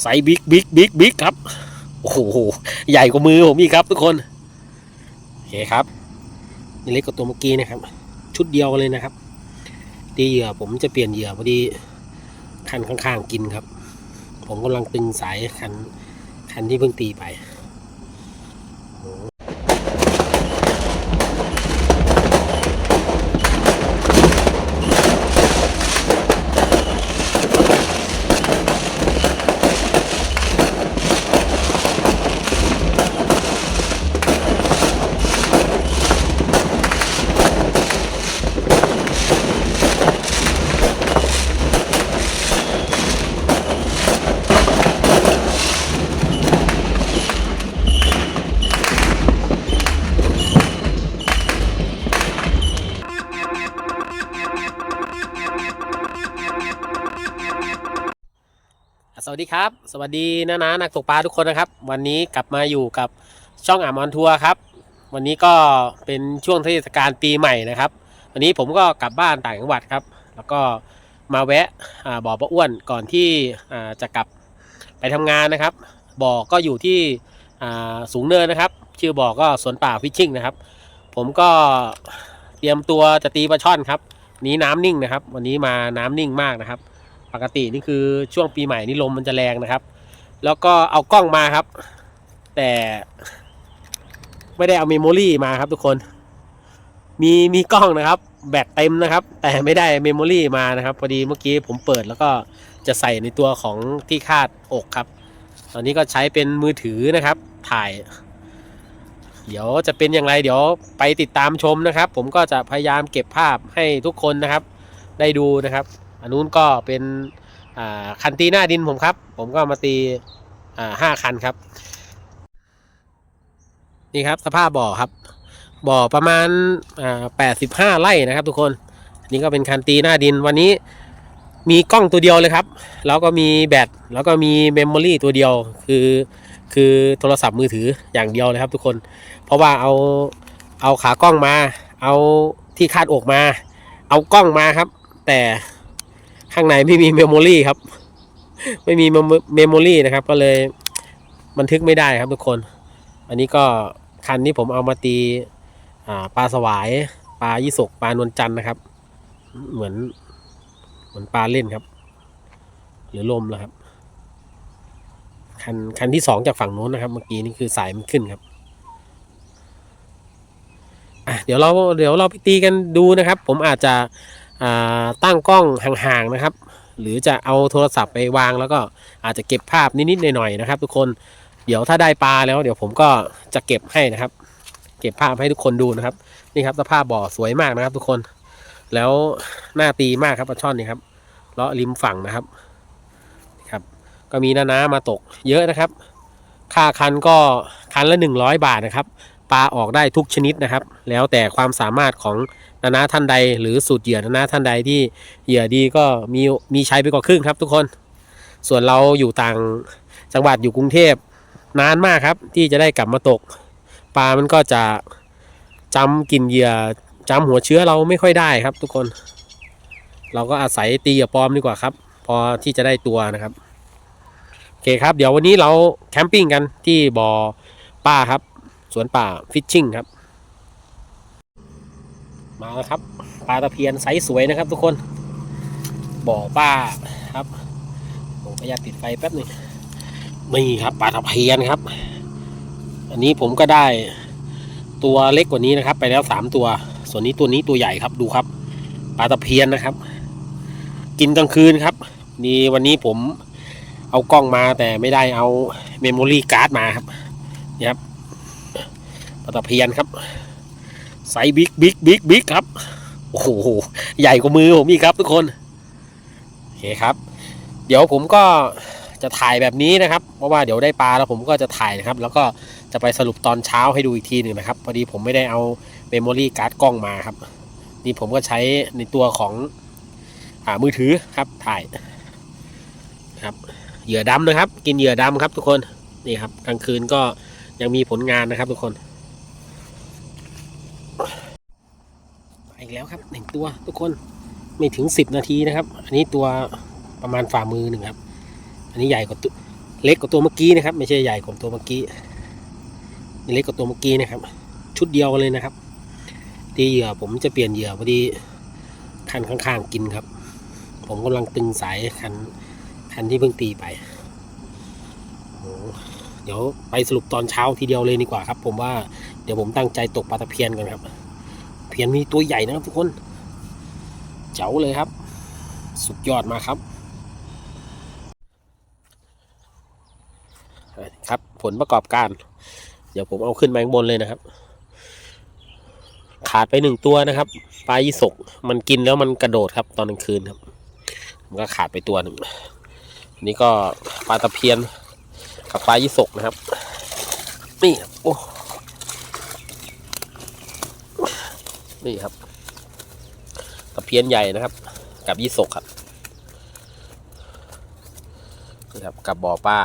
ไซส์บิ๊กบิ๊กบิ๊กบิ๊กครับ โอ้โห ใหญ่กว่ามือผมอีกครับ ทุกคน โอเคครับนี่เล็กกว่าตัวเมื่อกี้นะครับ ชุดเดียวกันเลยนะครับตีเหยื่อผมจะเปลี่ยนเหยื่อพอดีคันข้างๆกินครับ ผมกำลังตึงสายคันคันที่เพิ่งตีไป วัสดีครับ สวัสดีนะนะนักตกปลาทุกคนนะครับ วันนี้กลับมาอยู่กับช่องอ่ามอนทัวร์ครับ วันนี้ก็เป็นช่วงเทศกาลปีใหม่นะครับ วันนี้ผมก็กลับบ้านต่างจังหวัดครับ แล้วก็มาแวะอ่าบ่อประอ้วนก่อนที่จะกลับไปทำงานนะครับ บ่อก็อยู่ที่สูงเนินนะครับ ชื่อบ่อก็สวนป่าฟิชชิ่งนะครับ ผมก็เตรียมตัวจะตีปลาช่อนครับ นี้น้ำนิ่งนะครับ วันนี้มาน้ำนิ่งมากนะครับ ปกตินี่คือช่วงปีใหม่นี่ลมมันจะแรงนะครับ แล้วก็เอากล้องมาครับ แต่ไม่ได้เอาเมมโมรี่มาครับทุกคน มีมีกล้องนะครับ แบตเต็มนะครับ แต่ไม่ได้เมมโมรี่มานะครับ พอดีเมื่อกี้ผมเปิดแล้วก็จะใส่ในตัวของที่คาดอกครับ ตอนนี้ก็ใช้เป็นมือถือนะครับ ถ่าย เดี๋ยวจะเป็นอย่างไร เดี๋ยวไปติดตามชมนะครับ ผมก็จะพยายามเก็บภาพให้ทุกคนนะครับ ได้ดูนะครับ อันนู้นก็เป็นคันตีหน้าดินผมครับ ผมก็มาตีห้าคันครับ นี่ครับสภาพบ่อครับ บ่อประมาณแปดสิบห้าไร่นะครับ ทุกคนนนี่ก็เป็นคันตีหน้าดินวันนี้มีกล้องตัวเดียวเลยครับ แล้วก็มีแบตแล้วก็มีเมมโมรี่ตัวเดียวคือ คือโทรศัพท์มือถืออย่างเดียวเลยครับ ทุกคน เพราะว่าเอาเอาขากล้องมา เอาที่คาดอกมา เอากล้องมาครับ แต่ ข้างในไม่มีเมมโมรี่ครับ ไม่มีเมมโมรี่นะครับ ก็เลยบันทึกไม่ได้ครับทุกคน อันนี้ก็คันที่ผมเอามาตีปลาสวายปลายี่สกปลานวลจันนะครับ เหมือนเหมือนปลาเล่นครับ หรือลมแล้วครับ คันคันที่สองจากฝั่งโน้นนะครับ เมื่อกี้นี่คือสายมันขึ้นครับอะเดี๋ยวเราเดี๋ยวเราไปตีกันดูนะครับ ผมอาจจะ ตั้งกล้องห่างๆนะครับ หรือจะเอาโทรศัพท์ไปวางแล้วก็อาจจะเก็บภาพนิดๆหน่อยๆนะครับ ทุกคนเดี๋ยวถ้าได้ปลาแล้วเดี๋ยวผมก็จะเก็บให้นะครับ เก็บภาพให้ทุกคนดูนะครับ นี่ครับสภาพบ่อสวยมากนะครับ ทุกคน แล้วหน้าตีมากครับปลาช่อนนี่ครับเลาะริมฝั่งนะครับครับ ก็มีน้าๆมาตกเยอะนะครับ ค่าคันก็คันละ100บาทนะครับ ปลาออกได้ทุกชนิดนะครับ แล้วแต่ความสามารถของนานาท่านใด หรือสูตรเหยื่อนานาท่านใดที่เหยื่อดีก็มีมีใช้ไปกว่าครึ่งครับ ทุกคน ส่วนเราอยู่ต่างจังหวัดอยู่กรุงเทพนานมากครับ ที่จะได้กลับมาตก ปลามันก็จะจำกลินเหยื่อจำหัวเชื้อเราไม่ค่อยได้ครับ ทุกคน เราก็อาศัยตีกับปลอมดีกว่าครับ พอที่จะได้ตัวนะครับโอเคครับ เดี๋ยววันนี้เราแคมปิ้งกันที่บ่อป้าครับ สวนป่าฟิชชิ่งครับ มาแล้วครับปลาตะเพียนไซส์สวยนะครับ ทุกคน บ่อป้าครับผมขออนุญาตติดไฟแป๊บหนึ่งนี่ครับปลาตะเพียนครับ อันนี้ผมก็ได้ตัวเล็กกว่านี้นะครับ ไปแล้วสามตัว ส่วนนี้ตัวนี้ตัวใหญ่ครับดูครับปลาตะเพียนนะครับ กินกลางคืนครับนี่วันนี้ผมเอากล้องมาแต่ไม่ได้เอาเมมโมรี่การ์ดมาครับนี่ครับ ปลาตะเพียนครับไซบิ๊กบิ๊กบิ๊กบิ๊กครับ โอ้โห ใหญ่กว่ามือผมอีกครับทุกคน โอเคครับ เดี๋ยวผมก็จะถ่ายแบบนี้นะครับ เพราะว่าเดี๋ยวได้ปลาแล้วผมก็จะถ่ายนะครับ แล้วก็จะไปสรุปตอนเช้าให้ดูอีกทีหนึ่งนะครับ พอดีผมไม่ได้เอาเมมโมรี่การ์ดกล้องมาครับ นี่ผมก็ใช้ในตัวของอมือถือครับถ่ายครับ เหยื่อดำนะครับ กินเหยื่อดำครับ ทุกคน นี่ครับ กลางคืนก็ยังมีผลงานนะครับ ทุกคนมาอีกแล้ว ครับหนึ่งตัวทุกคนไม่ถึงสิบนาทีนะครับ อันนี้ตัวประมาณฝ่ามือหนึ่งครับ อันนี้ใหญ่กว่าตัวเล็กกว่าตัวเมื่อกี้นะครับ ไม่ใช่ใหญ่กว่าตัวเมื่อกี้นี่เล็กกว่าตัวเมื่อกี้นะครับ ชุดเดียวกันเลยนะครับตีเหยื่อผมจะเปลี่ยนเหยื่อพอดีคันข้างๆกินครับ ผมกำลังตึงสายคันคันที่เพิ่งตีไปโอ้โหเดี๋ยวไปสรุปตอนเช้าทีเดียวเลยดีกว่าครับ ผมว่าเดี๋ยวผมตั้งใจตกปลาตะเพียนกันครับ พียนมีตัวใหญ่นะครับทุกคน เจ๋วเลยครับ สุดยอดมาครับครับ ผลประกอบการ เดี๋ยวผมเอาขึ้นมาข้างบนเลยนะครับ ขาดไปหนึ่งตัวนะครับปลายี่สกมันกินแล้วมันกระโดดครับตอนกลางคืนครับ มันก็ขาดไปตัวหนึ่งนี่ก็ปลาตะเพียนกับปลายี่สกนะครับ นี่โอ้ นี่ครับตะเพียนใหญ่นะครับ กับยี่สกครับนี่ครับกับบ่อป้า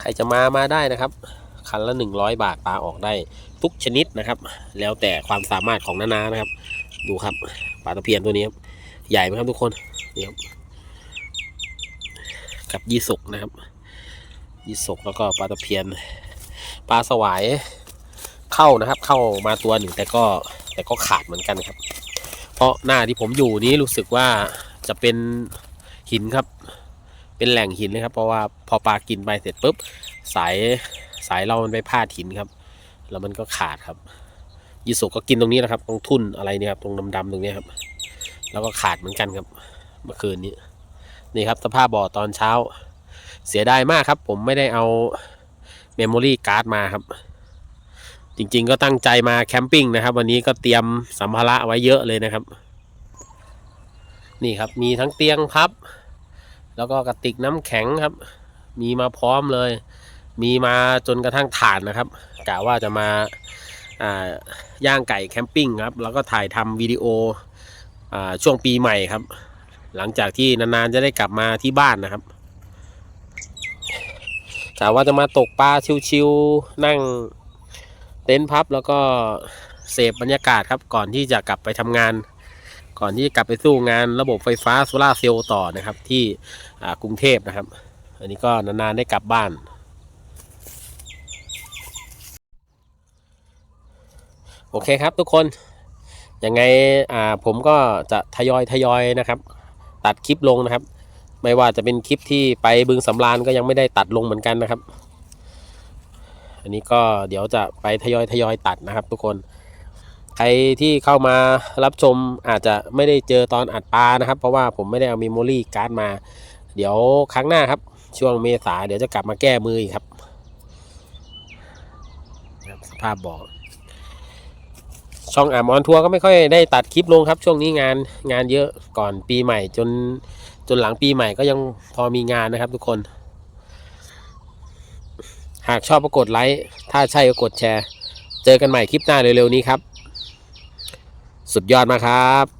ใครจะมามาได้นะครับคันละหนึ่งร้อยบาทปลาออกได้ทุกชนิดนะครับ แล้วแต่ความสามารถของนานานะครับ ดูครับปลาตะเพียนตัวนี้ครับใหญ่ไหมครับทุกคนนี่ครับกับยี่สกนะครับยี่สกแล้วก็ปลาตะเพียน ปลาสวาย เข้านะครับ เข้ามาตัวหนึ่งแต่ก็แต่ก็ขาดเหมือนกันครับ เพราะหน้าที่ผมอยู่นี้รู้สึกว่าจะเป็นหินครับ เป็นแหล่งหินเลยครับ เพราะว่าพอปลากินไปเสร็จปุ๊บสายสายเรามันไปพาดหินครับ แล้วมันก็ขาดครับยีสุก็กินตรงนี้นะครับตรงทุ่นอะไรเนี่ยครับตรงดำๆตรงนี้ครับ แล้วก็ขาดเหมือนกันครับ เมื่อคืนนี้นี่ครับสภาพบ่อตอนเช้า เสียดายมากครับ ผมไม่ได้เอาเมมโมรี่การ์ดมาครับ จริง ๆ ก็ตั้งใจมาแคมปิ้งนะครับ วันนี้ก็เตรียมสัมภาระไว้เยอะเลยนะครับ นี่ครับมีทั้งเตียงพับ แล้วก็กระติกน้ำแข็งครับ มีมาพร้อมเลย มีมาจนกระทั่งฐานนะครับกะว่าจะมาย่างไก่แคมปิ้งครับ แล้วก็ถ่ายทำวิดีโออช่วงปีใหม่ครับ หลังจากที่นานๆจะได้กลับมาที่บ้านนะครับกะว่าจะมาตกปลาชิวๆนั่ง ต็นท์พับแล้วก็เสพบรรยากาศครับก่อนที่จะกลับไปทำงาน ก่อนที่จะกลับไปสู้งานระบบไฟฟ้าโซลาเซลล์ต่อนะครับ ที่กรุงเทพนะครับ อันนี้ก็นานๆได้กลับบ้าน โอเคครับทุกคนยังไงผมก็จะทยอยทยอยนะครับ ตัดคลิปลงนะครับ ไม่ว่าจะเป็นคลิปที่ไปบึงสำราญก็ยังไม่ได้ตัดลงเหมือนกันนะครับ อันนี้ก็เดี๋ยวจะไปทยอยทยอยตัดนะครับ ทุกคนใครที่เข้ามารับชมอาจจะไม่ได้เจอตอนอัดปลานะครับ เพราะว่าผมไม่ได้เอามีโมรี่การ์ดมา เดี๋ยวครั้งหน้าครับ ช่วงเมษาเดี๋ยวจะกลับมาแก้มืออีกครับ สภาพบ่อช่องอ่ามออนทัวร์ก็ไม่ค่อยได้ตัดคลิปลงครับ ช่วงนี้งานงานเยอะก่อนปีใหม่จนจนหลังปีใหม่ก็ยังพอมีงานนะครับทุกคน หากชอบก็กดไลค์ ถ้าใช่ก็กดแชร์ เจอกันใหม่คลิปหน้าเร็วๆนี้ครับ สุดยอดมากครับ